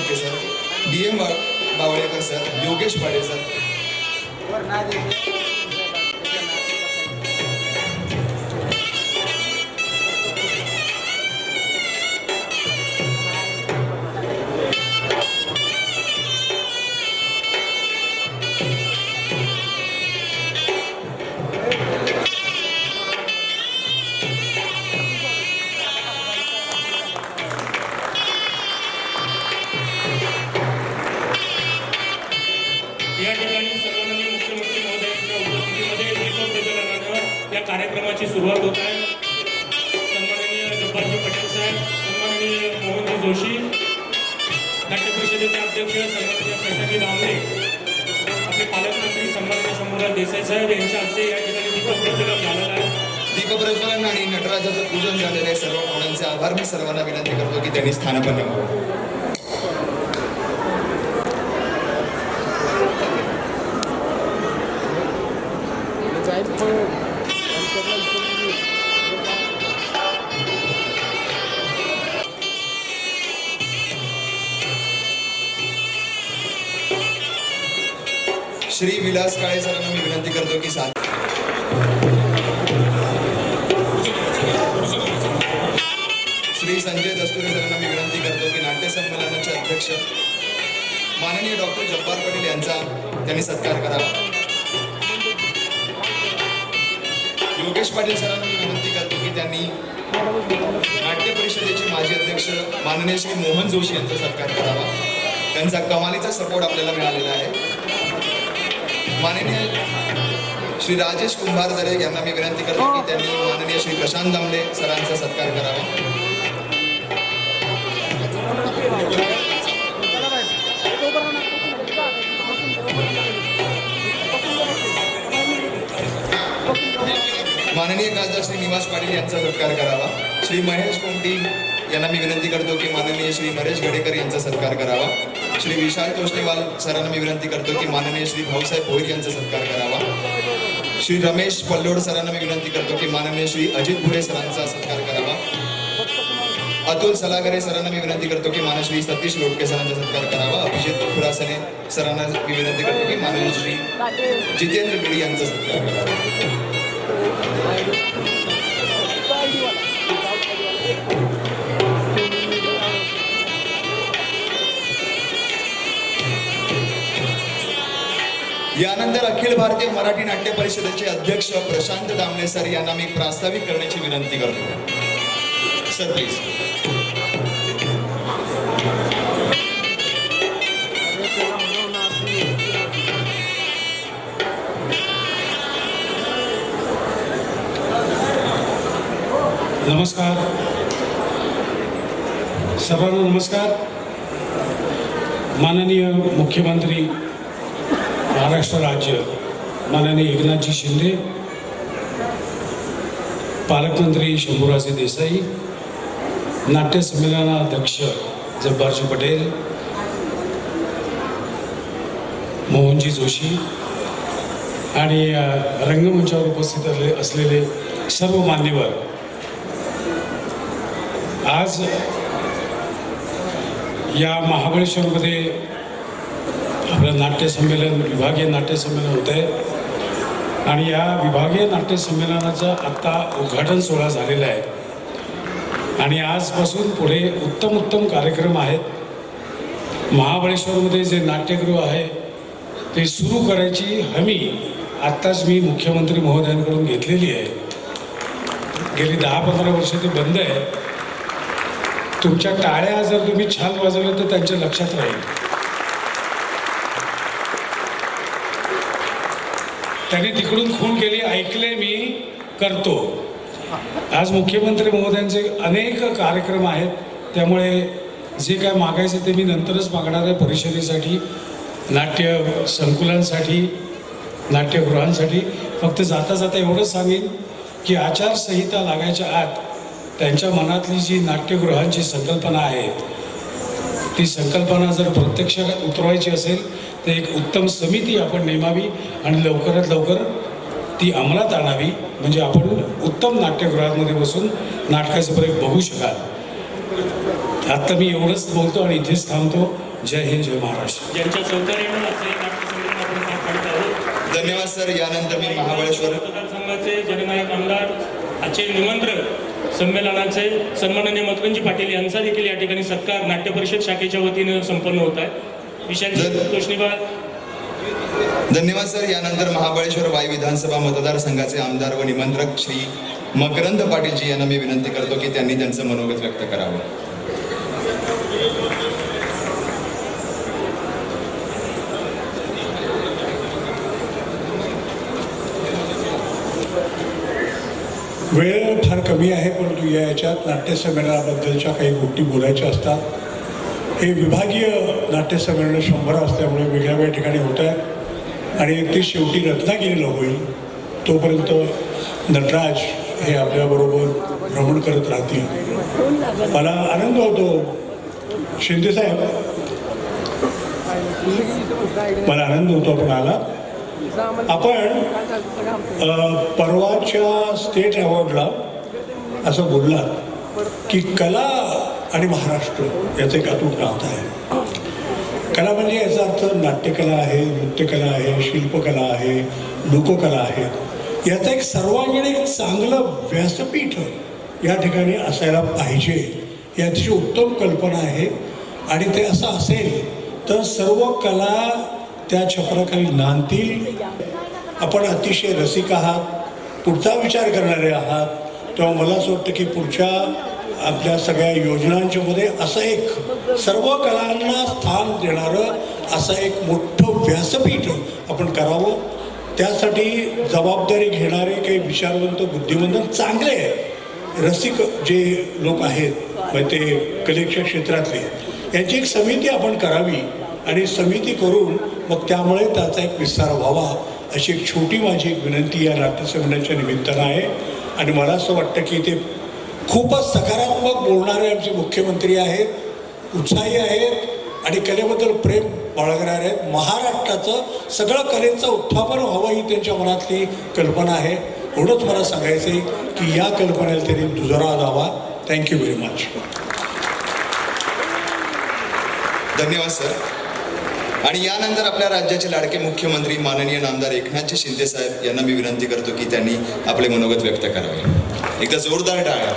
Satish sir D M Bawalekar sir Yogesh Pade sir. या कार्यक्रमाची सुरुवात होत आहे. सन्माननीय जब्बारजी पटेल साहेब सन्माननीय मोहनजी जोशी नाट्य परिषदेचे अध्यक्ष सन्माननीय प्रशांती दामले आपले पालकमंत्री सन्माननीय शंभूराज देसाई साहेब यांच्या हस्ते या ठिकाणी दीपप्रज्वलन झालेलं आहे. दीपप्रज्वलन आणि नटराजाचं पूजन झालेलं आहे. सर्व पाहुण्यांचे आभार. मी सर्वांना विनंती करतो की त्यांनी स्थानपन्न व्हावं श्री विलास काळे सरांना मी विनंती करतो की साथ श्री संजय दस्तुरे सरांना मी विनंती करतो की नाट्य संमेलनाचे अध्यक्ष माननीय डॉक्टर जब्बार पटेल यांचा त्यांनी सत्कार करावा. योगेश पाटील सरांना मी विनंती करतो की त्यांनी नाट्य परिषदेचे माजी अध्यक्ष माननीय श्री मोहन जोशी यांचा सत्कार करावा. त्यांचा कमालीचा सपोर्ट आपल्याला मिळालेला आहे. माननीय श्री राजेश कुंभार दरे यांना मी विनंती करतो की त्यांनी माननीय श्री प्रशांत दामले सरांचा सत्कार करावा. माननीय खासदार श्री निवास पाटील यांचा सत्कार करावा. श्री महेश कोमटी यांना मी विनंती करतो की माननीय श्री नरेश गडेकर यांचा सत्कार करावा. श्री विशाल तोष्णीवाल सरांना मी विनंती करतो की माननीय श्री भाऊसाहेब भोईर यांचा सत्कार करावा. श्री रमेश पल्लोड सरांना मी विनंती करतो की माननीय श्री अजित भुरे सरांचा सत्कार करावा. अतुल सलागरे सरांना मी विनंती करतो की माननीय श्री सतीश लोटके सरांचा सत्कार करावा. अभिजित खुरासने सरांना मी विनंती करतो की माननीय श्री जितेंद्र गिरी यांचा सत्कार करावा. यानंतर अखिल भारतीय मराठी नाट्य परिषदेचे अध्यक्ष प्रशांत दामले सर यांना मी प्रास्ताविक करण्याची विनंती करतो. सर प्लीज नमस्कार. सर्वांना नमस्कार. माननीय मुख्यमंत्री महाराष्ट्र राज्य माननीय एकनाथजी शिंदे पालकमंत्री शंभूराजे देसाई नाट्य संमेलनाध्यक्ष जब्बारजी पटेल मोहनजी जोशी आणि रंगमंचावर उपस्थित असले- असलेले सर्व मान्यवर आज या महाबळेश्वरमध्ये आपलं नाट्यसंमेलन विभागीय नाट्यसंमेलन होत आहे आणि या विभागीय नाट्यसंमेलनाचं आत्ता उद्घाटन सोहळा झालेला आहे. आणि आजपासून पुढे उत्तम उत्तम कार्यक्रम आहेत. महाबळेश्वरमध्ये जे नाट्यगृह आहे ते सुरू करायची हमी आत्ताच मी मुख्यमंत्री महोदयांकडून घेतलेली आहे. गेली दहा पंधरा वर्ष ते बंद आहे. तुमच्या टाळ्या जर तुम्ही छान वाजवल्या तर त्यांच्या लक्षात राहील. त्यांनी तिकडून खून केली ऐकले मी करतो. आज मुख्यमंत्री महोदयांचे अनेक कार्यक्रम आहेत त्यामुळे जे काय मागायचं ते मी नंतरच मागणार आहे परिषदेसाठी नाट्य संकुलांसाठी नाट्यगृहांसाठी. फक्त जाता जाता एवढंच सांगेन की आचारसंहिता लागायच्या आत त्यांच्या मनातली जी नाट्यगृहांची संकल्पना आहे ती संकल्पना जर प्रत्यक्षात उतरवायची असेल तर एक उत्तम समिती आपण नेमावी आणि लवकरात लवकर ती अंमलात आणावी. म्हणजे आपण उत्तम नाट्यगृहामध्ये बसून नाटकाचं प्रयोग बघू शकाल. आत्ता मी एवढंच बोलतो आणि इथेच थांबतो. जय हिंद जय महाराष्ट्र. ज्यांच्या हे धन्यवाद सर. यानंतर मी महाबळेश्वर. जननायक आमदार आजचे निमंत्रक संमेलनाचे सन्माननीय मतकंजी पाटील यांचा देखील या ठिकाणी सत्कार नाट्य परिषद शाखेच्या वतीनं संपन्न होत आहे. विशाल तोष्णीवाल धन्यवाद सर. यानंतर महाबळेश्वर वाई विधानसभा मतदारसंघाचे आमदार व निमंत्रक श्री मकरंद पाटीलजी यांना मी विनंती करतो की त्यांनी त्यांचं मनोगत व्यक्त करावं. वेळ फार कमी आहे परंतु या याच्यात नाट्यसंमेलनाबद्दलच्या काही गोष्टी बोलायच्या असतात. हे विभागीय नाट्यसंमेलन शंभर असल्यामुळे वेगळ्या वेगळ्या ठिकाणी होत आहेत आणि ते शेवटी रत्नागिरीला होईल तोपर्यंत नटराज हे आपल्याबरोबर भ्रमण करत राहतील. मला आनंद होतो. शिंदेसाहेब मला आनंद होतो आपण आला आपण परवाच्या स्टेट अवॉर्डला असं बोललात की कला आणि महाराष्ट्र याचं एक अतूट नातं आहे. कला म्हणजे याचा अर्थ नाट्यकला आहे नृत्यकला आहे शिल्पकला आहे लोककला आहे. याचं एक सर्वांगीण एक चांगलं व्यासपीठ या ठिकाणी असायला पाहिजे. ही अतिशय उत्तम कल्पना आहे. आणि ते असं असेल तर सर्व कला त्या छपराखाली नांदतील. आपण अतिशय रसिक आहात. पुढचा विचार करणारे आहात. तेव्हा मला असं वाटतं की पुढच्या आपल्या सगळ्या योजनांच्या मध्ये असं एक सर्व कलांना स्थान देणारं असं एक मोठं व्यासपीठ आपण करावं. त्यासाठी जबाबदारी घेणारे काही विचारवंत बुद्धिमंत चांगले रसिक जे लोक आहेत म्हणजे ते कलेच्या क्षेत्रातले यांची एक समिती आपण करावी. आणि समिती करून मग त्यामुळे त्याचा एक विस्तार व्हावा अशी एक छोटी माझी एक विनंती या नाट्यसंमेलनाच्या निमित्तानं आहे. आणि मला असं वाटतं की ते खूपच सकारात्मक बोलणारे आमचे मुख्यमंत्री आहेत उत्साही आहेत आणि कलेबद्दल प्रेम बाळगणारे आहेत. महाराष्ट्राचं सगळं कलेचं उत्थापन व्हावं ही त्यांच्या मनातली कल्पना आहे. म्हणूनच मला सांगायचं आहे की या कल्पनेला त्यांनी दुजोरा द्यावा थँक्यू व्हेरी मच धन्यवाद सर आणि यानंतर आपल्या राज्याचे लाडके मुख्यमंत्री माननीय नामदार एकनाथजी शिंदे साहेब यांना मी विनंती करतो की त्यांनी आपले मनोगत व्यक्त करावे. एकदा जोरदार टाळा.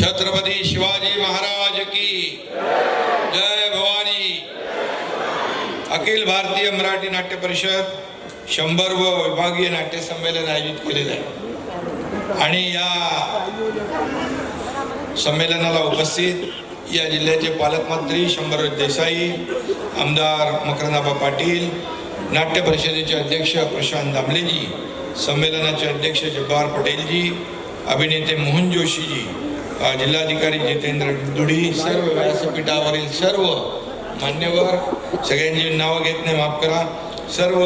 छत्रपती शिवाजी महाराज की जय भवानी. अखिल भारतीय मराठी नाट्य परिषद शंभर व विभागीय नाट्य संमेलन आयोजित केलेलं आहे. आणि या संमेलनाला उपस्थित या जिल्ह्याचे पालकमंत्री शंभर देसाई आमदार मकरनाबा पाटील नाट्य परिषदेचे अध्यक्ष प्रशांत दामलेजी संमेलनाचे अध्यक्ष जब्बार पटेलजी अभिनेते मोहन जोशीजी जिल्हाधिकारी जितेंद्र दुडी सर्व व्यासपीठावरील सर्व मान्यवर सगळ्यांची नावं घेत नाही माफ करा. सर्व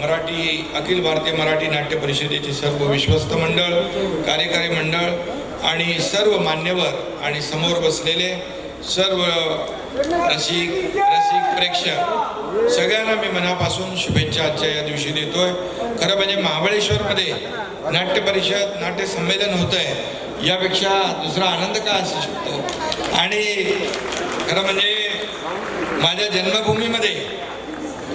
मराठी अखिल भारतीय मराठी नाट्य परिषदेचे सर्व विश्वस्त मंडळ कार्यकारी मंडळ आणि सर्व मान्यवर आणि समोर बसलेले सर्व रसिक रसिक प्रेक्षक सगळ्यांना मी मनापासून शुभेच्छा आजच्या या दिवशी देतोय. खरं म्हणजे महाबळेश्वरमध्ये नाट्य परिषद नाट्य संमेलन होत आहे यापेक्षा दुसरा आनंद का असू शकतो? आणि खरं म्हणजे माझ्या जन्मभूमीमध्ये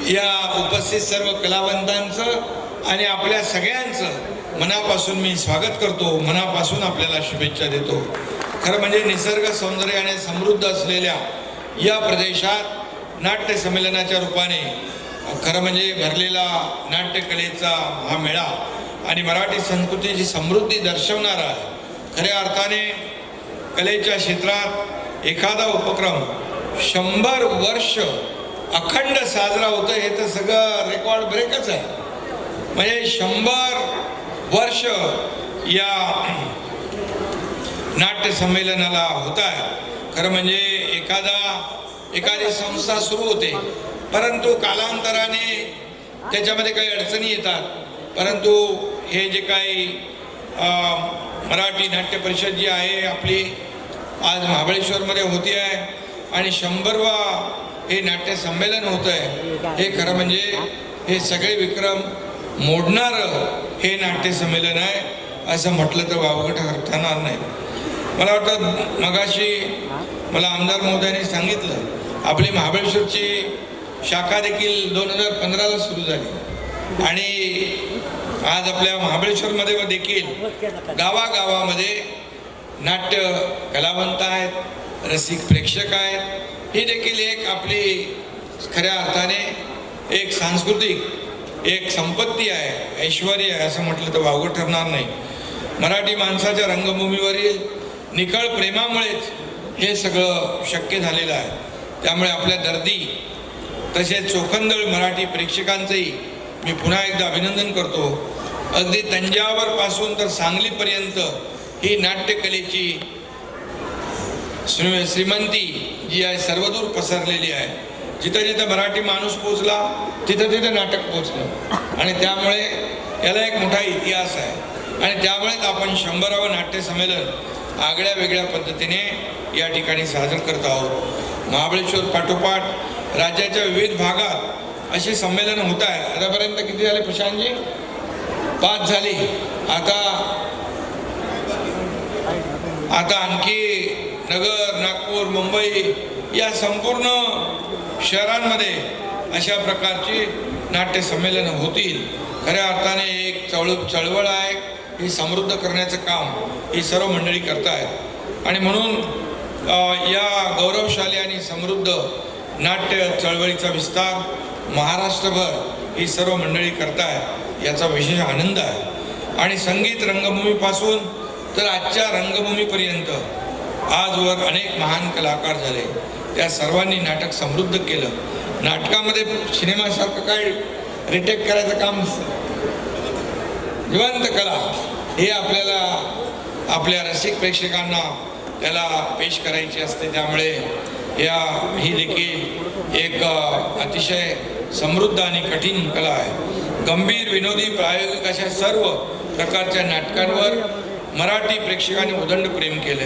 या उपस्थित सर्व कलावंतांचं आणि आपल्या सगळ्यांचं मनापासून मी स्वागत करतो. मनापासून आपल्याला शुभेच्छा देतो. खरं म्हणजे निसर्ग सौंदर्याने समृद्ध असलेल्या या प्रदेशात नाट्य संमेलनाच्या रूपाने खरं म्हणजे भरलेला नाट्यकलेचा हा मेळा आणि मराठी संस्कृतीची समृद्धी दर्शवणारा खऱ्या अर्थाने कलेच्या क्षेत्रात एखादा उपक्रम शंभर वर्ष अखंड साजरा होतं हे तर सगळं रेकॉर्ड ब्रेकच आहे. म्हणजे शंभर वर्ष या नाट्य संमेलनाला होत आहे. खरं म्हणजे एखादा एखादी संस्था सुरू होते परंतु कालांतराने त्याच्यामध्ये काही अडचणी येतात. परंतु हे जे काही मराठी नाट्य परिषद जी आहे आपली आज महाबळेश्वरमध्ये होती आहे आणि शंभरवा हे नाट्य संमेलन होतं आहे. हे खरं म्हणजे हे. सगळे विक्रम मोडणारं हे नाट्य संमेलन आहे असं म्हटलं तर वावगं ठर- ठरणार नाही. मला वाटतं मगाशी मला आमदार महोदयांनी सांगितलं आपली महाबळेश्वरची शाखा देखील दोन हजार पंधराला सुरू झाली. आणि आज आपल्या महाबळेश्वरमध्ये व देखील गावागावामध्ये नाट्य कलावंत आहेत रसिक प्रेक्षक आहेत ही देखील एक आपली खऱ्या अर्थाने एक सांस्कृतिक एक संपत्ती आहे ऐश्वर आहे असं म्हटलं तर वावगं ठरणार नाही. मराठी माणसाच्या रंगभूमीवरील निखळ प्रेमामुळेच हे सगळं शक्य झालेलं आहे. त्यामुळे आपल्या दर्दी तसेच चोखंदळ मराठी प्रेक्षकांचंही मी पुन्हा एकदा अभिनंदन करतो. अगदी तंजावरपासून तर सांगलीपर्यंत ही नाट्यकलेची श्री- श्रीमंती जी आहे सर्वदूर पसरलेली आहे. जिथं जिथं मराठी माणूस पोचला तिथं तिथं नाटक पोचलं आणि त्यामुळे याला एक मोठा इतिहास आहे. आणि त्यामुळेच आपण शंभरावं नाट्य संमेलन आगळ्या वेगळ्या पद्धतीने या ठिकाणी साजरं करत आहोत. महाबळेश्वर पाठोपाठ राज्याच्या विविध भागात अशी संमेलन होत आहेत. आतापर्यंत किती झाले प्रशांतजी? पाच झाली. आता आता आणखी नगर नागपूर मुंबई या संपूर्ण शहरांमध्ये अशा प्रकारची नाट्य संमेलनं होतील. खऱ्या अर्थाने एक चळ चळवळ आहे. ही समृद्ध करण्याचं काम ही सर्व मंडळी करतायत. आणि म्हणून या गौरवशाली आणि समृद्ध नाट्य चळवळीचा विस्तार महाराष्ट्रभर ही सर्व मंडळी करतायत याचा विशेष आनंद आहे. आणि संगीत रंगभूमीपासून तर आजच्या रंगभूमीपर्यंत आजवर अनेक महान कलाकार झाले. त्या सर्वांनी नाटक समृद्ध केलं. नाटकामध्ये सिनेमासारखं काय रिटेक करायचं काम जिवंत कला हे आपल्याला आपल्या रसिक प्रेक्षकांना त्याला पेश करायची असते. त्यामुळे या ही देखील एक अतिशय समृद्ध आणि कठीण कला आहे. गंभीर विनोदी प्रायोगिक अशा सर्व प्रकारच्या नाटकांवर मराठी प्रेक्षकांनी उदंड प्रेम केले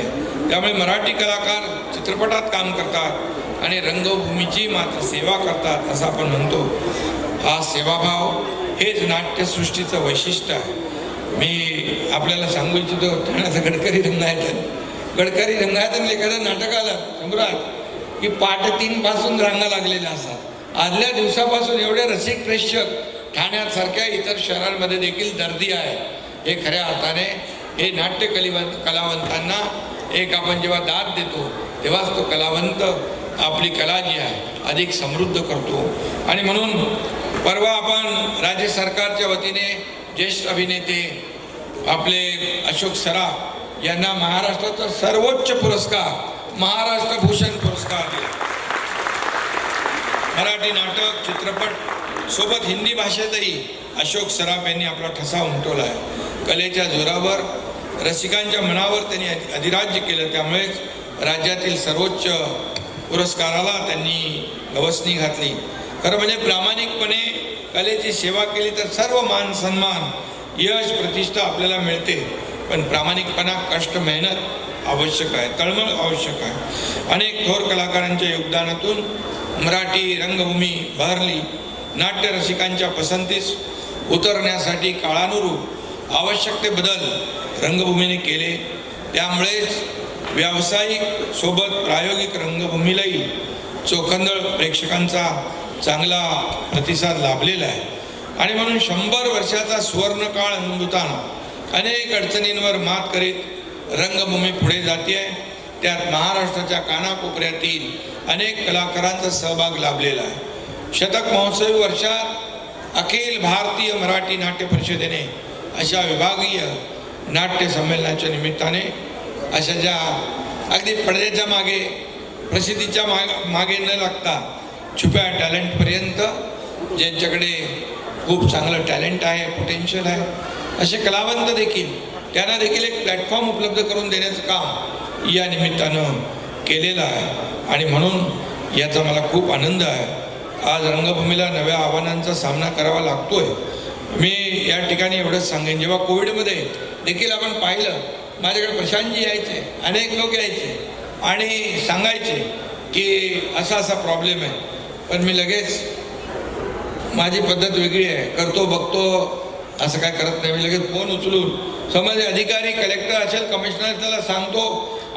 त्यामुळे मराठी कलाकार चित्रपटात काम करतात आणि रंगभूमीची मात्र सेवा करतात असं आपण म्हणतो. हा सेवाभाव हेच नाट्यसृष्टीचं वैशिष्ट्य आहे. मी आपल्याला सांगू इच्छितो ठाण्याचं गडकरी रंगायतन. गडकरी रंगायतन एखादं नाटक आलं सम्राट की पाठ तीनपासून रांगा लागलेल्या असतात. आदल्या दिवसापासून एवढे रसिक प्रेक्षक ठाण्यासारख्या इतर शहरांमध्ये देखील दर्दी आहे हे खऱ्या अर्थाने हे नाट्य कलिवंत कलावंतांना एक आपण जेव्हा दाद देतो तेव्हाच तो कलावंत आपली कला जी आहे अधिक समृद्ध करतो. आणि म्हणून परवा आपण राज्य सरकारच्या वतीने ज्येष्ठ अभिनेते आपले अशोक सराफ यांना महाराष्ट्राचा सर्वोच्च पुरस्कार महाराष्ट्र भूषण पुरस्कार दिला. मराठी नाटक चित्रपट सोबत हिंदी भाषेतही अशोक सराफ यांनी आपला ठसा उमटवला आहे. कलेच्या जोरावर रसिकांच्या मनावर त्यांनी अधिराज्य केलं. त्यामुळेच राज्यातील सर्वोच्च पुरस्काराला त्यांनी गवसणी घातली. खरं म्हणजे प्रामाणिकपणे कलेची सेवा केली तर सर्व मान सन्मान यश प्रतिष्ठा आपल्याला मिळते. पण प्रामाणिकपणा कष्ट मेहनत आवश्यक आहे. तळमळ आवश्यक आहे. अनेक थोर कलाकारांच्या योगदानातून मराठी रंगभूमी बहरली. नाट्यरसिकांच्या पसंतीस उतरण्यासाठी काळानुरूप आवश्यक ते बदल रंगभूमीने केले. त्यामुळेच व्यावसायिक सोबत प्रायोगिक रंगभूमीलाही चोखंदळ प्रेक्षकांचा चांगला प्रतिसाद लाभलेला आहे. आणि म्हणून शंभर वर्षाचा सुवर्णकाळ अनुभवताना अनेक अडचणींवर मात करीत रंगभूमी पुढे जाते आहे. त्यात महाराष्ट्राच्या कानाकोपऱ्यातील अनेक कलाकारांचा सहभाग लाभलेला आहे. शतक महोत्सवी वर्षात अखिल भारतीय मराठी नाट्य परिषदेने अशा विभागीय नाट्य संमेलनाच्या निमित्ताने अशा ज्या अगदी पडद्याच्या मागे प्रसिद्धीच्या माग मागे न लागता छुप्या टॅलेंटपर्यंत ज्यांच्याकडे खूप चांगलं टॅलेंट आहे पोटेन्शियल आहे असे कलावंत देखील त्यांना देखील एक प्लॅटफॉर्म उपलब्ध करून देण्याचं काम या निमित्तानं केलेलं आहे. आणि म्हणून याचा मला खूप आनंद आहे. आज रंगभूमीला नव्या आव्हानांचा सामना करावा लागतोय. मी या ठिकाणी एवढंच सांगेन जेव्हा कोविडमध्ये देखील आपण पाहिलं. माझ्याकडे प्रशांतजी यायचे अनेक लोक यायचे आणि सांगायचे की असा असा प्रॉब्लेम आहे. पण मी लगेच माझी पद्धत वेगळी आहे. करतो बघतो असं काय करत नाही. मी लगेच फोन उचलून समज अधिकारी कलेक्टर असेल कमिशनर त्याला सांगतो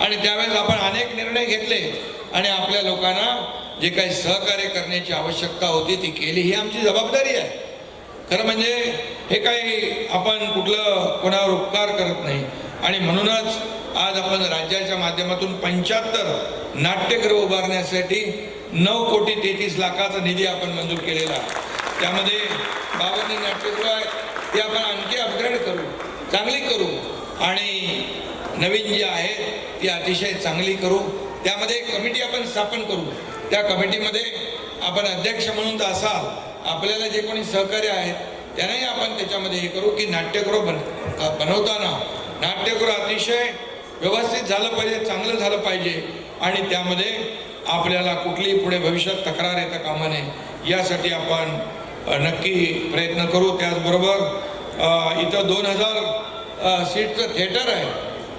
आणि त्यावेळेस आपण अनेक निर्णय घेतले आणि आपल्या लोकांना जे काही सहकार्य करण्याची आवश्यकता होती ती केली. ही आमची जबाबदारी आहे. खरं म्हणजे हे काही आपण कुठलं कोणावर उपकार करत नाही. आणि म्हणूनच आज आपण राज्याच्या माध्यमातून पंच्याहत्तर नाट्यगृह उभारण्यासाठी नऊ कोटी तेहतीस लाखाचा निधी आपण मंजूर केलेला त्यामध्ये बावन्न नाट्यगृह आहेत. ते आपण आणखी अपग्रेड करू चांगली करू. आणि नवीन जी आहेत ती अतिशय चांगली करू. त्यामध्ये कमिटी आपण स्थापन करू. त्या कमिटीमध्ये आपण अध्यक्ष म्हणून तर असाल. आपल्याला जे कोणी सहकार्य आहेत त्यांनाही आपण त्याच्यामध्ये हे करू की नाट्यगृह बन बनवताना नाट्यगृह अतिशय व्यवस्थित झालं पाहिजे चांगलं झालं पाहिजे आणि त्यामध्ये आपल्याला कुठलीही पुढे भविष्यात तक्रार येता कामा नये यासाठी आपण नक्की प्रयत्न करू. त्याचबरोबर इथं दोन हजार सीटचं थिएटर आहे.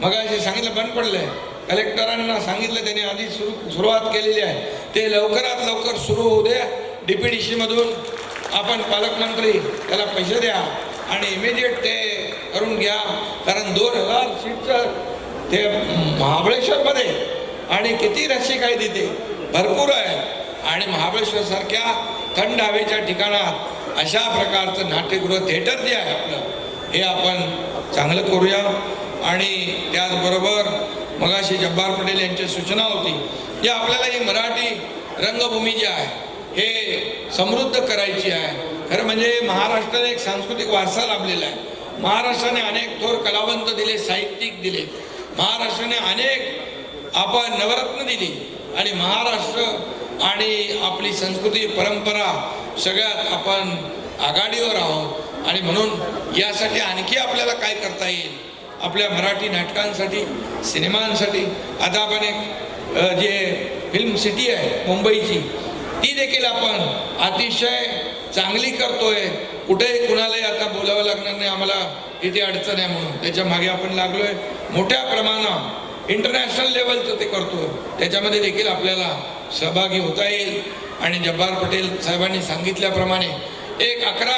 मग असे सांगितलं बंद पडलं आहे कलेक्टरांना सांगितलं त्यांनी आधी सुरू सुरुवात केलेली आहे. ते लवकरात लवकर सुरू होऊ द्या. डी पी डी सीमधून आपण पालकमंत्री त्याला पैसे द्या आणि इमिजिएट ते करून घ्या. कारण दोन हजार सीटचं ते महाबळेश्वरमध्ये आणि किती रसिक काय तिथे भरपूर आहे. आणि महाबळेश्वरसारख्या थंड हवेच्या ठिकाणात अशा प्रकारचं नाट्यगृह थिएटर जे आहे आपलं हे आपण चांगलं करूया. आणि त्याचबरोबर मगाशी जब्बार पटेल यांची सूचना होती की आपल्याला ही मराठी रंगभूमी जी आहे हे समृद्ध करायची आहे. खरं म्हणजे महाराष्ट्राने एक सांस्कृतिक वारसा लाभलेला आहे. महाराष्ट्राने अनेक थोर कलावंत दिले साहित्यिक दिले. महाराष्ट्राने अनेक आपण नवरत्न दिली. आणि महाराष्ट्र आणि आपली संस्कृती परंपरा सगळ्यात आपण आघाडीवर आहोत. आणि म्हणून यासाठी आणखी आपल्याला काय करता येईल? आपल्या मराठी नाटकांसाठी सिनेमांसाठी. आता आपण एक जे फिल्म सिटी आहे मुंबईची ती देखील आपण अतिशय चांगली करतोय. कुठेही कुणालाही आता बोलावं लागणार नाही आम्हाला इथे अडचण आहे म्हणून. त्याच्यामागे आपण लागलोय. मोठ्या प्रमाणात इंटरनॅशनल लेवलचं ते करतो त्याच्यामध्ये देखील आपल्याला सहभागी होता येईल. आणि जब्बार पटेल साहेबांनी सांगितल्याप्रमाणे एक अकरा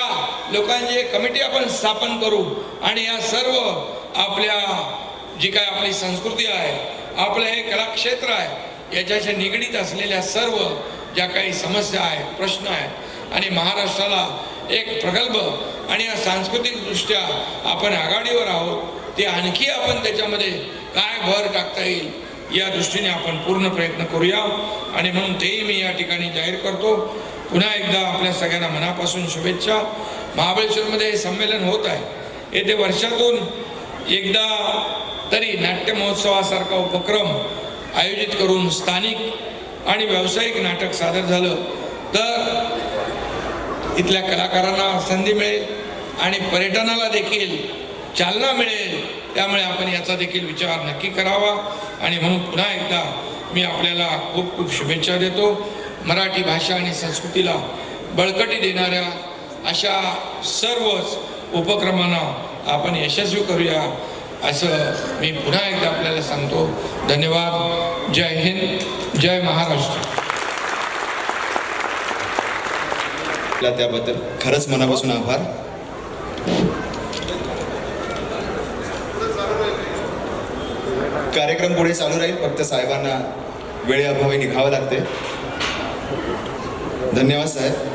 लोकांची एक कमिटी आपण स्थापन करू. आणि या सर्व आपल्या जी काय आपली संस्कृती आहे आपलं हे कलाक्षेत्र आहे याच्याशी निगडीत असलेल्या सर्व ज्या काही समस्या आहेत प्रश्न आहेत आणि महाराष्ट्राला एक प्रगल्भ आणि या सांस्कृतिकदृष्ट्या आपण आघाडीवर आहोत ते आणखी आपण त्याच्यामध्ये काय भर टाकता येईल या दृष्टीने आपण पूर्ण प्रयत्न करूया. आणि म्हणून तेही मी या ठिकाणी जाहीर करतो. पुन्हा एकदा आपल्या सगळ्यांना मनापासून शुभेच्छा. महाबळेश्वरमध्ये हे संमेलन होत आहे. येथे वर्षातून एकदा तरी नाट्य महोत्सवासारखा उपक्रम आयोजित करून स्थानिक आणि व्यावसायिक नाटक सादर झालं तर इथल्या कलाकारांना संधी मिळेल आणि पर्यटनाला देखील चालना मिळेल. त्यामुळे आपण याचा देखील विचार नक्की करावा. आणि म्हणून पुन्हा एकदा मी आपल्याला खूप खूप शुभेच्छा देतो. मराठी भाषा आणि संस्कृतीला बळकटी देणाऱ्या अशा सर्वच उपक्रमांना आपण यशस्वी करूया असं मी पुन्हा एकदा आपल्याला सांगतो. धन्यवाद. जय हिंद. जय महाराष्ट्र. त्याबद्दल खरंच मनापासून आभार. कार्यक्रम पुढे चालू राहील फक्त साहेबांना वेळेअभावी निघावं लागते. धन्यवाद साहेब.